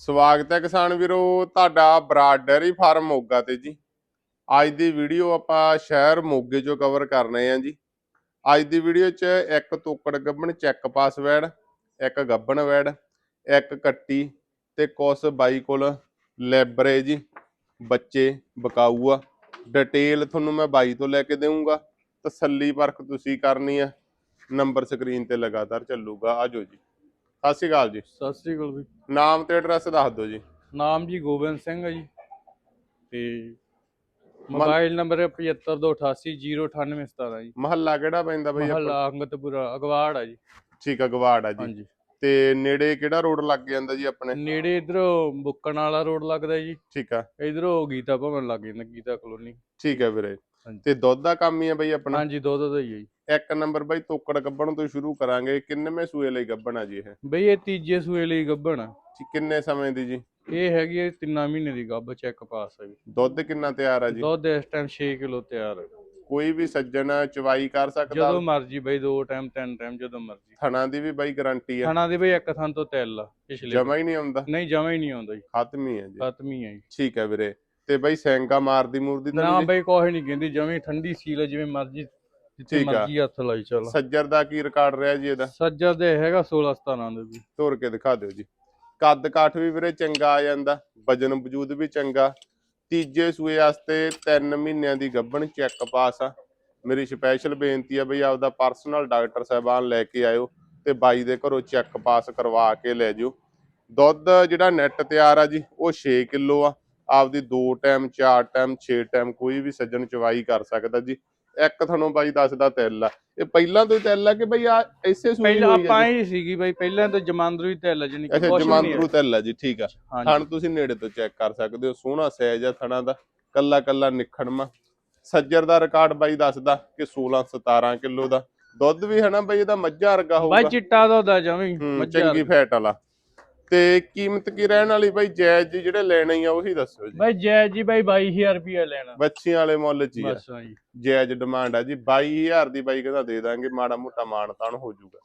ਸਵਾਗਤ ਹੈ ਕਿਸਾਨ ਵੀਰੋ, ਤੁਹਾਡਾ ਬਰਾਡ ਡੈਰੀ ਫਾਰਮ ਮੋਗਾ ਤੇ ਜੀ। ਅੱਜ ਦੀ ਵੀਡੀਓ ਆਪਾਂ ਸ਼ਹਿਰ ਮੋਗੇ ਚੋਂ ਕਵਰ ਕਰ ਰਹੇ ਹਾਂ ਜੀ। ਅੱਜ ਦੀ ਵੀਡੀਓ 'ਚ ਇੱਕ ਤੋਕੜ ਗੱਬਣ ਚੈੱਕ ਪਾਸ ਵੈੜ ਇੱਕ ਗੱਬਣ ਵੈੜ, ਇੱਕ ਕੱਟੀ ਤੇ ਕੁਛ ਬਾਈ ਕੋਲ ਲੈਬਰੇ ਜੀ, ਬੱਚੇ ਬਕਾਊ ਆ ਡਿਟੇਲ ਤੁਹਾਨੂੰ ਮੈਂ ਬਾਈ ਤੋਂ ਲੈ ਕੇ ਦੇਵਾਂਗਾ ਤਸੱਲੀ ਪਰਖ ਤੁਸੀਂ ਕਰਨੀ ਆ। ਨੰਬਰ ਸਕਰੀਨ ਤੇ ਲਗਾਤਾਰ ਚੱਲੂਗਾ। ਆਜੋ ਜੀ। ਸਤਿ ਸ਼੍ਰੀ ਅਕਾਲ ਜੀ। ਸਤਿ ਸ੍ਰੀ ਅਕਾਲ ਜੀ ਨਾਮ ਤੇ ਐਡਰੈਸ ਦੱਸ ਦਿਓ ਜੀ। ਨਾਮ ਜੀ ਗੋਬਿੰਦ ਸਿੰਘ ਹੈ ਜੀ। ਤੇ ਮੋਬਾਈਲ ਨੰਬਰ ਹੈ 7528809817 ਜੀ। ਮਹੱਲਾ ਕਿਹੜਾ ਪੈਂਦਾ ਬਈ? ਮਹੱਲਾ ਅੰਗਤਪੁਰਾ ਅਗਵਾੜ ਆ ਜੀ। ਠੀਕ ਆ ਗਵਾੜ ਆ ਜੀ। ਹਾਂਜੀ। ਤੇ ਨੇੜੇ ਕਿਹੜਾ ਰੋਡ ਲੱਗ ਜਾਂਦਾ ਜੀ ਆਪਣੇ? ਨੇੜੇ ਇਧਰੋਂ ਬੁੱਕਣ ਵਾਲਾ ਰੋਡ ਲੱਗਦਾ ਜੀ। ਠੀਕ ਆ। ਇਧਰੋਂ ਗੀਤਾ ਭਵਨ ਲੱਗ ਜਾਂਦਾ ਗੀਤਾ ਕਲੋਨੀ। ਠੀਕ ਆ ਵੀਰੇ। ਤੇ ਦੁੱਧ ਦਾ ਕੰਮ ਹੀ ਆ ਬਈ ਆਪਣਾ? ਹਾਂਜੀ ਦੋ ਦੋ ਹੀ ਹੈ ਜੀ। ਇੱਕ ਨੰਬਰ ਬਈ ਤੋਕੜ ਗੱਬਣ ਤੋਂ ਸ਼ੁਰੂ ਕਰਾਂਗੇ। ਕਿੰਨੇਵੇਂ ਸੂਏ ਲਈ ਗੱਬਣ ਆ ਜੀ ਇਹ? ਬਈ ਇਹ ਤੀਜੇ ਸੂਏ ਲਈ ਗੱਭਣ ਆ। ਜੀ, ਕਿੰਨੇ ਸਮੇਂ ਦੀ ਜੀ? ਇਹ ਹੈਗੀ ਹੈ ਤਿੰਨਾਂ ਮਹੀਨੇ ਦੀ ਗੱਭ ਚੈੱਕ ਪਾਸ ਹੈ ਜੀ। ਦੁੱਧ ਕਿੰਨਾ ਤਿਆਰ ਆ ਜੀ? ਦੁੱਧ ਇਸ ਟਾਈਮ 6 ਕਿਲੋ ਤਿਆਰ ਹੈ ਕੋਈ ਵੀ ਸੱਜਣ ਚਵਾਈ ਕਰ ਸਕਦਾ। ਜਦੋਂ ਮਰਜ਼ੀ ਬਈ ਦੋ ਟਾਈਮ ਤਿੰਨ ਟਾਈਮ ਜਦੋਂ ਮਰਜ਼ੀ। ਥਣਾ ਦੀ ਵੀ ਬਈ ਗਾਰੰਟੀ ਆ। ਖਾਣਾ ਦੇ ਬਈ ਇੱਕ ਥਾਂ ਤੋਂ ਤਿਲ ਆ ਪਿਛਲੇ ਜਮਾ ਹੀ ਨਹੀਂ ਆਉਂਦਾ। ਨਹੀਂ ਜਮਾ ਹੀ ਨਹੀਂ ਆਉਂਦਾ ਜੀ। ਖਤਮ ਹੀ ਆ ਜੀ। ਖਤਮ ਹੀ ਆ ਜੀ। ਠੀਕ ਹੈ ਵੀਰੇ। ਤੇ ਬਈ ਸੈਂਕਾ ਮਾਰਦੀ ਮੂਰਦੀ ਤਾਂ ਨਾ? ਬਈ ਕੋਈ ਨਹੀਂ ਕਹਿੰਦੀ ਜਮੀ ਠੰਡੀ ਸੀਲ ਜਿਵੇਂ ਮਰਜ਼ੀ ਜਿੱਥੇ। ਮਰਜ਼ੀ ਹੱਥ ਲਾਈ ਚੱਲ। ਸੱਜਰ ਦਾ ਕੀ ਰਿਕਾਰਡ ਰਿਹਾ ਜੀ ਇਹਦਾ? ਸੱਜਰ ਦੇ ਹੈਗਾ 16 17 ਦੇ ਵੀ। ਤੋਰ ਕੇ ਦਿਖਾ ਦਿਓ ਜੀ। ਕੱਦ ਕਾਠ ਵੀ ਵੀਰੇ ਚੰਗਾ ਆ ਜਾਂਦਾ ਵਜਨ ਵਜੂਦ ਵੀ ਚੰਗਾ। ਤੀਜੇ ਸੂਏ ਵਾਸਤੇ 3 ਮਹੀਨਿਆਂ ਦੀ ਗੱਭਣ ਚੈੱਕ ਪਾਸ ਆ। ਮੇਰੀ ਸਪੈਸ਼ਲ ਬੇਨਤੀ ਆ ਬਈ ਆਪਦਾ ਪਰਸਨਲ ਡਾਕਟਰ ਸਾਹਿਬਾਨ ਲੈ ਕੇ ਆਇਓ ਤੇ ਬਾਈ ਦੇ ਘਰੋਂ ਚੈੱਕ ਪਾਸ ਕਰਵਾ ਕੇ ਲੈ ਜਿਓ। ਦੁੱਧ ਜਿਹੜਾ ਨੈਟ ਤਿਆਰ ਆ ਜੀ, ਉਹ 6 ਕਿਲੋ ਆ। ਆਪਦੀ ਦੋ ਟਾਈਮ ਚਾਰ ਟਾਈਮ 6 ਟਾਈਮ ਕੋਈ ਵੀ ਸੱਜਣ ਚਵਾਈ ਕਰ ਸਕਦਾ ਜੀ। ਇੱਕ ਤੁਹਾਨੂੰ ਬਾਈ ਦੱਸਦਾ ਤਿਲ ਆ। ਇਹ ਪਹਿਲਾਂ ਤੋਂ ਹੀ ਤਿਲ ਆ ਕਿ ਬਈ ਆ ਇਸੇ ਸੂਈ ਪਹਿਲਾਂ ਹੋਈ ਆ ਆਪਾਂ ਜੀ? ਹੀ ਸੀਗੀ ਬਈ ਪਹਿਲਾਂ ਤਾਂ ਜਮਾਂਦਰੂ ਹੀ ਤਿਲ ਜਣੀ ਕਿ ਅੱਛਾ ਕੁਛ ਵੀ ਨਹੀਂ ਜਮਾਂਦਰੂ ਤਿਲ ਆ ਜੀ ਠੀਕ ਆ। ਹੈ। ਥਣ ਤੁਸੀਂ ਨੇੜੇ ਤੋਂ ਚੈੱਕ ਕਰ ਸਕਦੇ ਹੋ ਸੋਹਣਾ ਸਾਈਜ਼ ਆ ਥਣਾ ਦਾ ਕੱਲਾ ਕੱਲਾ ਨਿਖੜਮਾ ਸੱਜਰ ਦਾ ਰਿਕਾਰਡ ਬਾਈ ਦੱਸਦਾ ਕਿ 16 17 ਕਿਲੋ ਦਾ। ਦੁੱਧ ਵੀ ਹੈ ਨਾ ਬਾਈ ਇਹਦਾ ਮੱਝਾਂ ਵਰਗਾ ਬਾਈ ਹੋਊਗਾ। ਚਿੱਟਾ ਦੁੱਧ ਆ ਹੂੰ, ਮੱਝਾਂ ਚੰਗੀ ਫੈਟ ਵਾਲਾ। ਤੇ ਕੀਮਤ ਕੀ ਰਹਿਣ ਵਾਲੀ ਬਾਈ? ਜਾਇਜ਼ ਜੀ ਜਿਹੜੇ ਲੈਣੇ ਆ ਉਹੀ ਦੱਸੋ ਜੀ। ਬਾਈ ਜੈ ਜੀ ਬਾਈ 22000 ਰੁਪਇਆ ਲੈਣਾ। ਬੱਚੀਆਂ ਵਾਲੇ ਮੁੱਲ ਚ ਹੀ ਆ। ਬਸ ਹਾਂ ਜੀ ਜਾਇਜ਼ ਡਿਮਾਂਡ ਆ ਜੀ। 22000 ਦੀ ਬਾਈ ਕਹਿੰਦਾ ਦੇ ਦਾਂਗੇ ਮਾੜਾ ਮੋਟਾ ਮਾਣ ਤਾਣ ਹੋ ਜਾਊਗਾ।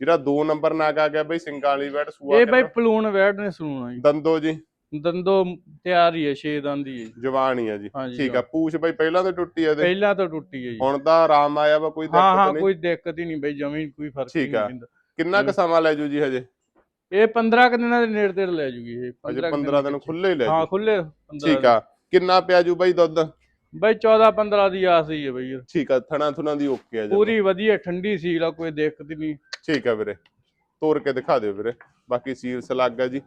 ਜਿਹੜਾ 2 ਨੰਬਰ ਨਾਗ ਆ ਗਿਆ ਬਾਈ ਸਿੰਗਾਂ ਵਾਲੀ ਵੈਟ ਸੂਆ ਇਹ ਬਾਈ? ਪਲੂਣ ਵੈੜ ਨੇ ਸੁਣਨਾ ਜੀ ਦੰਦੋ ਜੀ। ਦੰਦੋ ਤਿਆਰ ਹੀ ਹੈ 6 ਦੰਦ ਹੀ ਹੈ ਜਵਾਨ ਹੀ ਆ ਜੀ। ਠੀਕ ਆ। ਪੂਛ ਬਾਈ ਪਹਿਲਾਂ ਤੋਂ ਟੁੱਟੀ ਆ ਤੇ ਪਹਿਲਾਂ ਤਾਂ ਟੁੱਟੀ ਹੈ ਜੀ। ਹੁਣ ਤਾਂ ਆਰਾਮ ਆਇਆ ਵਾ ਕੋਈ ਹਾਂ ਦਿੱਕਤ ਹਾਂ ਨਹੀਂ। ਕੋਈ ਦਿੱਕਤ ਹੀ ਨਹੀਂ ਬਈ ਜਮੀ ਕੋਈ ਫ਼ਰਕ ਠੀਕ ਨਹੀਂ ਆ। ਪੈਂਦਾ। ਕਿੰਨਾ ਕੁ ਸਮਾਂ ਲੈ ਜੂ ਜੀ ਹਜੇ? ਇਹ 15 ਕੁ ਦਿਨਾਂ ਦੇ ਨੇੜੇ ਤੇੜੇ ਲੈ ਜੂਗੀ ਇਹ ਅਜੇ ਕੁ 15 ਦਿਨ। ਖੁੱਲੇ ਹੀ ਲੈ ਹਾਂ ਖੁੱਲੇ 15 ਠੀਕ ਆ। ਕਿੰਨਾ ਪਿਆ ਜੂ ਬਾਈ ਦੁੱਧ? ਬਈ 14 15 ਦੀ ਆਸ ਹੀ ਹੈ ਬਈ ਠੀਕ ਆ ਥਣਾ ਥੁਣਾ ਦੀ ਓਕੇ ਆ ਜੀ ਪੂਰੀ ਵਧੀਆ ਠੰਡੀ ਸੀਲ ਆ ਕੋਈ ਦਿੱਕਤ ਨਹੀਂ ਠੀਕ ਆ ਵੀਰੇ। ਤੋੜ ਕੇ ਦਿਖਾ ਦਿਓ ਵੀਰੇ। ਬਾਕੀ ਸੀਲ ਸਲੱਗ ਆ ਜੀ।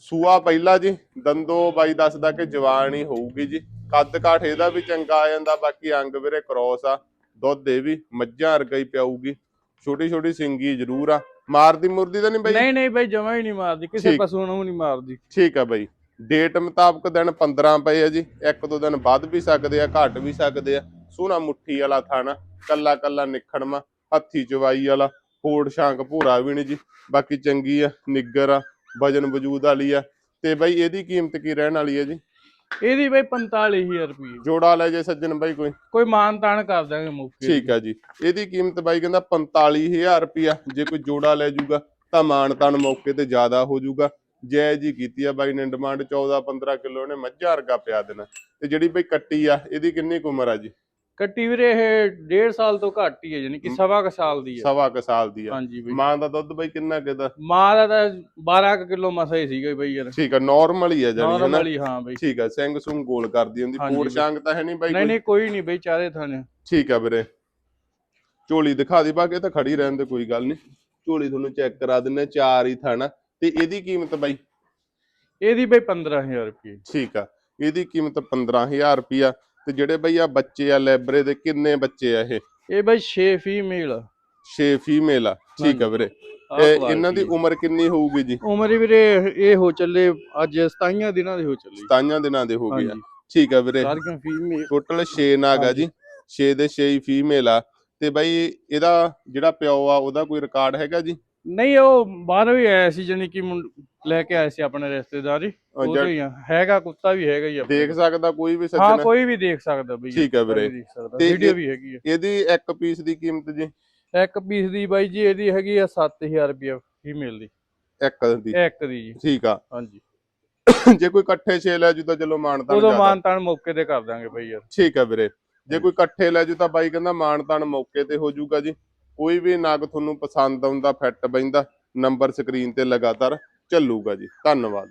ਸੂਆ ਪਹਿਲਾ ਜੀ ਦੰਦੋ ਬਾਈ ਦੱਸਦਾ ਕਿ ਜਵਾਨ ਹੀ ਹੋਊਗੀ ਜੀ। ਕੱਦ ਕਾਠ ਇਹਦਾ ਵੀ ਚੰਗਾ ਆ ਜਾਂਦਾ ਬਾਕੀ ਅੰਗ ਵੀਰੇ ਕ੍ਰੋਸ ਆ। ਦੁੱਧ ਇਹ ਵੀ ਮੱਝਾਂ ਵਰਗਾ ਹੀ ਪਿਆਊਗੀ। ਛੋਟੀ ਛੋਟੀ ਸਿੰਗੀ ਜ਼ਰੂਰ ਆ। ਮਾਰਦੀ ਮੁਰਦੀ ਤਾਂ ਨਹੀਂ ਬਾਈ? ਨਹੀਂ ਨਹੀਂ ਬਈ ਜਮਾ ਹੀ ਨਹੀਂ ਮਾਰਦੀ। ਕਿਸੇ ਠੀਕ। ਪਸ਼ੂ ਨੂੰ ਨਹੀਂ ਮਾਰਦੀ। ਠੀਕ ਆ ਬਾਈ। ਡੇਟ ਮੁਤਾਬਕ ਦਿਨ 15 ਪਏ ਆ ਜੀ। ਇੱਕ ਦੋ ਦਿਨ ਵੱਧ ਵੀ ਸਕਦੇ ਆ ਘਟ ਵੀ ਸਕਦੇ ਆ। ਸੋਹਣਾ ਮੁੱਠੀ ਵਾਲਾ ਥਾਣਾ ਕੱਲਾ ਕੱਲਾ ਨਿਖੜਮਾ ਹੱਥੀ ਚਵਾਈ ਵਾਲਾ ਹੋੜ ਸ਼ਾਂਕ ਭੂਰਾ ਵੀ ਨਹੀਂ ਜੀ। ਬਾਕੀ ਚੰਗੀ ਆ ਨਿੱਗਰ ਆ ਵਜਨ ਵਜੂਦ ਵਾਲੀ ਆ। ਤੇ ਬਾਈ ਇਹਦੀ ਕੀਮਤ ਕੀ ਰਹਿਣ ਵਾਲੀ ਹੈ ਜੀ? ਇਹਦੀ ਬਈ 45000 ਰੁਪਏ ਜੋੜਾ ਲੈ ਜੇ ਸੱਜਣ ਬਾਈ ਕੋਈ। ਕੋਈ ਮਾਨ ਤਾਨ ਕਰ ਦਾਂਗੇ ਮੌਕੇ ਠੀਕ ਆ ਜੀ। ਇਹਦੀ ਕੀਮਤ ਬਾਈ ਕਹਿੰਦਾ 45000 ਰੁਪਿਆ ਜੇ ਕੋਈ ਜੋੜਾ ਲੈ ਜੂਗਾ ਤਾਂ ਮਾਨ ਤਾਨ ਮੌਕੇ ਤੇ ਜ਼ਿਆਦਾ ਹੋ ਜੂਗਾ। ਜੈ ਜੀ ਕੀਤੀ ਆ ਬਾਈ ਨੇ ਡਿਮਾਂਡ 14 15 ਕਿਲੋ ਨੇ ਮੱਝਾਂ ਵਰਗਾ ਪਿਆ ਦੇਣਾ। ਤੇ ਜਿਹੜੀ ਬਾਈ ਕੱਟੀ ਆ ਇਹਦੀ ਕਿੰਨੀ ਕੁ ਉਮਰ ਆ ਜੀ? ਕੱਟੀ ਵੀਰੇ ਇਹ 1.5 ਸਾਲ ਤੋਂ ਘੱਟ ਹੀ ਹੈ ਯਾਨੀ ਕਿ ਸਵਾ ਕੁ ਸਾਲ ਦੀ ਹੈ। ਸਵਾ ਕੁ ਸਾਲ ਦੀ ਆ ਹਾਂਜੀ ਬਈ। ਮਾਂ ਦਾ ਦੁੱਧ ਬਾਈ ਕਿੰਨਾ ਕਿਦਾ ਮਾਂ ਦਾ ਤਾਂ 12 ਕੁ ਕਿਲੋ ਮਸਾ ਹੀ ਸੀਗਾ ਬਈ ਯਾਰ। ਠੀਕ ਆ ਨਾਰਮਲ ਹੀ ਆ ਜਾਨੀ ਹੈ ਨਾ ਨਾਰਮਲੀ ਹਾਂ ਬਈ। ਠੀਕ ਆ ਸਿੰਘ ਸੁੰਗ ਗੋਲ ਕਰਦੀ ਹੁੰਦੀ ਹਾਂਜੀ ਕੋੜ ਬਾਈ। ਸ਼ਾਂਗ ਤਾਂ ਹੈ ਨਹੀਂ ਬਾਈ ਨਹੀਂ ਕੋਈ? ਨਹੀਂ ਕੋਈ ਨਹੀਂ ਬਈ ਚਾਰੇ ਥਾਣੇ। ਠੀਕ ਆ ਵੀਰੇ। ਝੋਲੀ ਦਿਖਾ ਦੀ ਬਾਕੀ ਤਾਂ ਖੜੀ ਰਹਿਣ ਦੇ ਕੋਈ ਗੱਲ ਨਹੀਂ। ਝੋਲੀ ਤੁਹਾਨੂੰ ਚੈੱਕ ਕਰਾ ਦਿੰਨੇ ਚਾਰ ਹੀ ਥਾਣਾ। ਤੇ ਇਹਦੀ ਕੀਮਤ ਬਾਈ? ਇਹਦੀ ਬਈ 15000 ਰੁਪਏ ਠੀਕ ਆ ਇਹਦੀ ਕੀਮਤ 15000 ਰੁਪਿਆ ਤੇ ਜਿਹੜੇ ਬਈ ਆ ਬੱਚੇ ਆ ਲੈਬਰੇ ਦੇ ਕਿੰਨੇ ਬੱਚੇ ਆ ਇਹ? ਇਹ ਬਈ 6 ਫੀਮੇਲ 6 ਫੀਮੇਲ ਆ। ਠੀਕ ਆ ਵੀਰੇ। ਇਹ ਇਹਨਾਂ ਦੀ ਉਮਰ ਕਿੰਨੀ ਹੋਊਗੀ ਜੀ? ਉਮਰ ਹੀ ਵੀਰੇ ਇਹ ਹੋ ਚੱਲੇ ਅੱਜ 27 ਦਿਨਾਂ ਦੇ ਹੋ ਚੱਲੇ। 27 ਦਿਨਾਂ ਦੇ ਹੋ ਗਏ ਆ। ਠੀਕ ਆ ਵੀਰੇ। ਸਾਰੀਆਂ ਫੀਮੇਲ। ਟੋਟਲ 6 ਨਾਗ ਆ ਜੀ। 6 ਦੇ 6 ਹੀ ਫੀਮੇਲ ਆ। ਤੇ ਬਈ ਇਹਦਾ ਜਿਹੜਾ ਪਿਓ ਆ ਉਹਦਾ ਕੋਈ ਰਿਕਾਰਡ ਹੈਗਾ ਜੀ? ਨਹੀਂ ਉਹ ਬਾਹਰ ਵੀ ਆਇਆ ਸੀ ਜਾਨੀ ਕਿ ਲੈ ਕੇ ਆਇਆ ਸੀ ਆਪਣੇ ਰਿਸ਼ਤੇਦਾਰ। ਹੀ ਉਹਦੇ ਹੀ ਹੈਗਾ ਕੁੱਤਾ ਵੀ ਹੈਗਾ ਹੀ ਦੇਖ ਸਕਦਾ ਕੋਈ ਵੀ ਹਾਂ ਕੋਈ ਵੀ ਦੇਖ ਸਕਦਾ ਬਈ। ਠੀਕ ਆ ਵੀਰੇ। ਵੀਡੀਓ ਵੀ ਹੈਗੀ ਇਹਦੀ ਇੱਕ ਪੀਸ ਦੀ ਕੀਮਤ ਜੀ? ਆ ਇੱਕ ਪੀਸ ਦੀ ਬਾਈ ਜੀ ਇਹਦੀ ਹੈਗੀ ਆ 7000 ਰੁਪਏ ਫੀਮੇਲ ਦੀ। ਇੱਕ ਦੀ। ਇੱਕ ਦੀ ਜੀ। ਠੀਕ ਆ। ਹਾਂਜੀ। ਜੇ ਕੋਈ ਇਕੱਠੇ ਛੇ ਲੈ ਜੂ ਤਾਂ ਚਲੋ ਮਾਨਤਾਨ ਉਦੋਂ ਜ਼ਿਆਦਾ। ਮਾਨ ਤਾਨ ਮੌਕੇ ਤੇ ਕਰ ਦਾਂਗੇ ਬਈ ਯਾਰ। ਠੀਕ ਆ ਵੀਰੇ। ਜੇ ਕੋਈ ਇਕੱਠੇ ਲੈ ਜੂ ਤਾਂ ਬਾਈ ਕਹਿੰਦਾ ਮਾਨ ਮਾਨਤਾਨ ਮੌਕੇ ਤੇ ਹੋ ਜਾਊਗਾ ਜੀ। ਕੋਈ ਵੀ ਨਾਗ ਤੁਹਾਨੂੰ ਪਸੰਦ ਆਉਂਦਾ, ਫਿੱਟ ਬੈਂਦਾ ਨੰਬਰ ਸਕਰੀਨ ਤੇ ਲਗਾਤਾਰ ਚੱਲੂਗਾ ਜੀ। ਧੰਨਵਾਦ